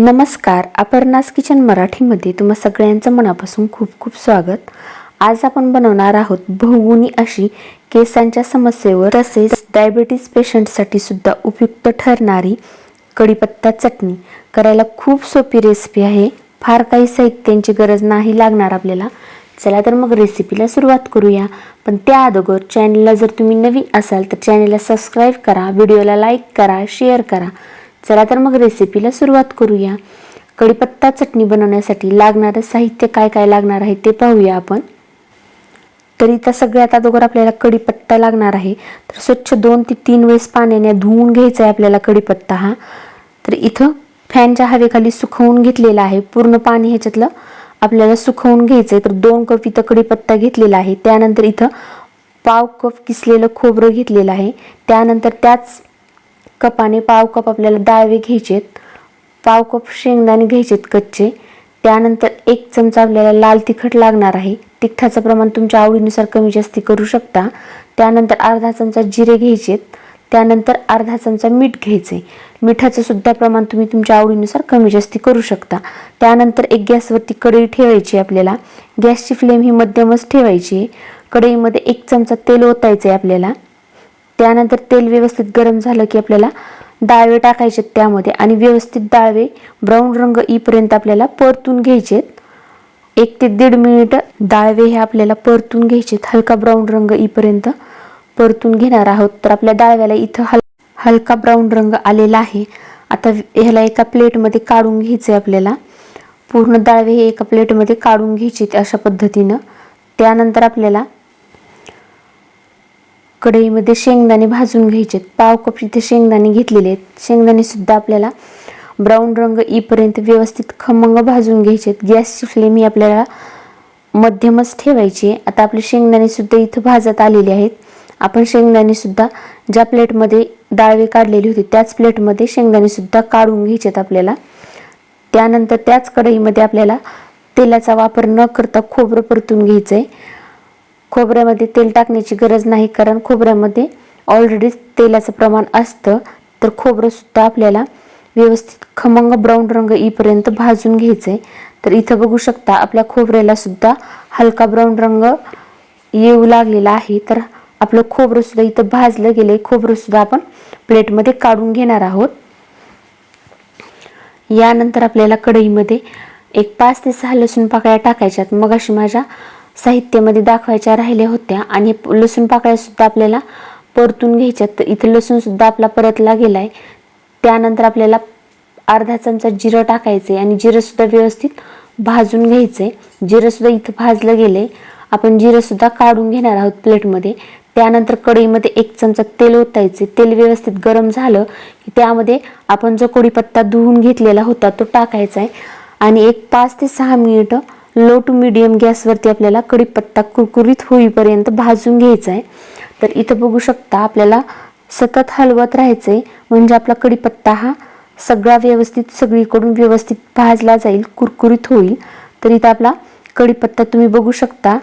नमस्कार अपर्णास किचन मराठीमध्ये तुम्हा सगळ्यांचं मनापासून खूप खूप स्वागत. आज आपण बनवणार आहोत बहुगुणी अशी केसांच्या समस्येवर तसेच डायबिटीज पेशंटसाठी सुद्धा उपयुक्त ठरणारी कढीपत्ता चटणी. करायला खूप सोपी रेसिपी आहे. फार काही साहित्यांची गरज नाही लागणार आपल्याला. चला तर मग रेसिपीला सुरुवात करूया. पण त्या अगोदर चॅनलला जर तुम्ही नवीन असाल तर चॅनलला सबस्क्राईब करा व्हिडिओला लाईक करा शेअर करा. चला तर मग रेसिपीला सुरुवात करूया. कढीपत्ता चटणी बनवण्यासाठी लागणारं साहित्य काय काय लागणार आहे ते पाहूया आपण. तर इथं सगळ्यात अगोदर आपल्याला कढीपत्ता लागणार आहे. तर स्वच्छ दोन ते तीन वेळेस पाण्याने धुवून घ्यायचा आहे आपल्याला कढीपत्ता हा. तर इथं फॅनच्या हवेखाली सुकवून घेतलेला आहे. पूर्ण पाणी ह्याच्यातलं आपल्याला सुकवून घ्यायचं आहे तर दोन कप इथं कढीपत्ता घेतलेला आहे. त्यानंतर इथं पाव कप किसलेलं खोबरं घेतलेलं आहे. त्यानंतर त्याच कपाने पाव कप आपल्याला डाळवे घ्यायचेत. पाव कप शेंगदाणे घ्यायचेत कच्चे. त्यानंतर एक चमचा आपल्याला लाल तिखट लागणार आहे. तिखटाचं प्रमाण तुमच्या आवडीनुसार कमी जास्ती करू शकता. त्यानंतर अर्धा चमचा जिरे घ्यायचेत. त्यानंतर अर्धा चमचा मीठ घ्यायचे. मिठाचं सुद्धा प्रमाण तुम्ही तुमच्या आवडीनुसार कमी जास्ती करू शकता. त्यानंतर एक गॅसवरती कढई ठेवायची आपल्याला. गॅसची फ्लेम ही मध्यमच ठेवायची. कढईमध्ये एक चमचा तेल ओतायचं आहे आपल्याला. त्यानंतर तेल व्यवस्थित गरम झालं की आपल्याला डाळवे टाकायचे त्यामध्ये आणि व्यवस्थित डाळवे ब्राऊन रंग येईपर्यंत आपल्याला परतून घ्यायचेत एक ते दीड मिनिट डाळवे हे आपल्याला परतून घ्यायचे हलका ब्राऊन रंग येईपर्यंत परतून घेणार आहोत. तर आपल्या डाळव्याला इथं हल हलका ब्राऊन रंग आलेला आहे. आता ह्याला एका प्लेटमध्ये काढून घ्यायचे आपल्याला. पूर्ण डाळवे हे एका प्लेटमध्ये काढून घ्यायचे अशा पद्धतीनं. त्यानंतर आपल्याला कढईमध्ये शेंगदाणे भाजून घ्यायचे पाव कप इथे शेंगदाणे घेतलेले आहेत शेंगदाणेसुद्धा आपल्याला ब्राऊन रंग येईपर्यंत व्यवस्थित खमंग भाजून घ्यायचे गॅसची फ्लेम ही आपल्याला मध्यमच ठेवायची आहे. आता आपले शेंगदाणेसुद्धा इथं भाजत आलेले आहेत. आपण शेंगदाणेसुद्धा ज्या प्लेटमध्ये डाळवे काढलेली होती त्याच प्लेटमध्ये शेंगदाणेसुद्धा काढून काढून आहेत आपल्याला. त्यानंतर त्याच कढईमध्ये आपल्याला तेलाचा वापर न करता खोबरं परतून घ्यायचं आहे खोबऱ्यामध्ये तेल टाकण्याची गरज नाही कारण खोबऱ्यामध्ये ऑलरेडी तेलाचं प्रमाण असतं. तर खोबरंसुद्धा आपल्याला व्यवस्थित खमंग ब्राऊन रंग येईपर्यंत भाजून घ्यायचं आहे तर इथं बघू शकता आपल्या खोबऱ्यालासुद्धा हलका ब्राऊन रंग येऊ लागलेला आहे. तर आपलं खोबरंसुद्धा इथं भाजलं गेलं आहे खोबरंसुद्धा आपण प्लेटमध्ये काढून घेणार आहोत. यानंतर आपल्याला कढईमध्ये एक पाच ते सहा लसूण पाकळ्या टाकायच्यात. मग अशी माझ्या साहित्यामध्ये दाखवायच्या राहिल्या होत्या आणि लसूण पाकळ्या सुद्धा आपल्याला परतून घ्यायच्यात तर इथं लसूण सुद्धा आपला परतला गेलाय. त्यानंतर आपल्याला अर्धा चमचा जिरं टाकायचे आणि जिरं सुद्धा व्यवस्थित भाजून घ्यायचं जिरं सुद्धा इथं भाजलं गेले आपण जिरं सुद्धा काढून घेणार आहोत प्लेटमध्ये. त्यानंतर कढईमध्ये एक चमचा तेल ओतायचे तेल व्यवस्थित गरम झालं की त्यामध्ये आपण जो कोडीपत्ता धुवून घेतलेला होता तो टाकायचा आहे आणि एक पाच ते सहा मिनिटं लो टू मिडियम गॅसवरती आपल्याला कढीपत्ता कुरकुरीत होईपर्यंत भाजून घ्यायचा आहे. तर इथं बघू शकता आपल्याला सतत हलवत राहायचं आहे म्हणजे आपला कढीपत्ता हा सगळा व्यवस्थित सगळीकडून व्यवस्थित भाजला जाईल कुरकुरीत होईल. तर इथं आपला कढीपत्ता तुम्ही बघू शकता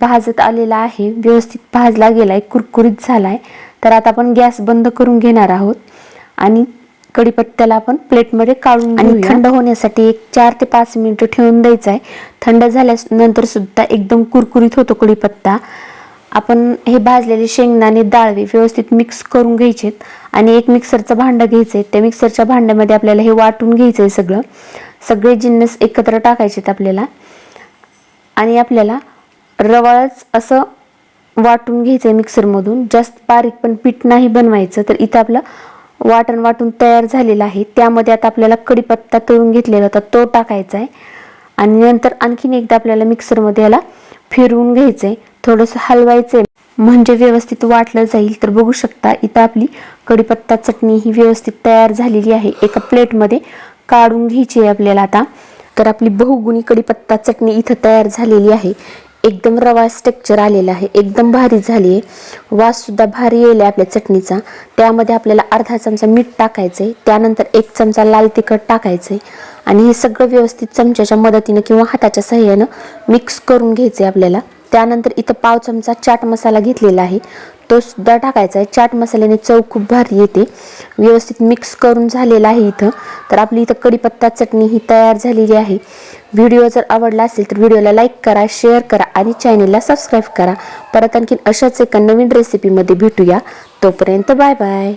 भाजत आलेला आहे व्यवस्थित भाजला गेला आहे कुरकुरीत झाला आहे तर आता आपण गॅस बंद करून घेणार आहोत. आणि कढीपत्त्याला आपण प्लेटमध्ये काढून आणि थंड होण्यासाठी एक चार ते पाच मिनिटं ठेवून द्यायचं आहे थंड झाल्यानंतर सुद्धा एकदम कुरकुरीत होतो कढीपत्ता आपण हे भाजलेले शेंगदाणे डाळवे व्यवस्थित मिक्स करून घ्यायचेत आणि एक मिक्सरचं भांडं घ्यायचं आहे त्या मिक्सरच्या भांड्यामध्ये आपल्याला हे वाटून घ्यायचं आहे सगळं. सगळे जिन्नस एकत्र टाकायचेत आपल्याला. आणि आपल्याला रवाळच असं वाटून घ्यायचं आहे मिक्सरमधून जास्त बारीक पण पीठ नाही बनवायचं तर इथं आपलं वाटण वाटून तयार झालेलं आहे. त्यामध्ये आता आपल्याला कढीपत्ता तळून घेतलेला होता. तो टाकायचा आहे. आणि नंतर आणखीन एकदा आपल्याला मिक्सरमध्ये याला फिरवून घ्यायचं आहे. थोडंसं हलवायचं आहे. म्हणजे व्यवस्थित वाटलं जाईल. तर बघू शकता इथं आपली कढीपत्ता चटणी ही व्यवस्थित तयार झालेली आहे. एका प्लेटमध्ये काढून घ्यायची आहे आपल्याला आता. तर आपली बहुगुणी कढीपत्ता चटणी इथं तयार झालेली आहे. एकदम रवा स्ट्रक्चर आलेलं आहे. एकदम भारी झाली आहे वाससुद्धा भारी येईल आपल्या चटणीचा. त्यामध्ये आपल्याला अर्धा चमचा मीठ टाकायचं आहे त्यानंतर एक चमचा लाल तिखट टाकायचं आहे आणि हे सगळं व्यवस्थित चमच्याच्या मदतीनं किंवा हाताच्या सहाय्यानं मिक्स करून घ्यायचं आहे आपल्याला. त्यानंतर इथं पाव चमचा चाट मसाला घेतलेला आहे. तो सुद्धा टाकायचा आहे. चाट मसाल्याने चव खूप भारी येते. व्यवस्थित मिक्स करून झालेला आहे इथं. तर आपली इथं कढीपत्ता चटणी ही तयार झालेली आहे. व्हिडिओ जर आवडला असेल तर व्हिडिओला लाईक करा शेअर करा आणि चॅनेलला सबस्क्राईब करा. परत आणखीन अशाच एका नवीन रेसिपीमध्ये भेटूया. तोपर्यंत बाय बाय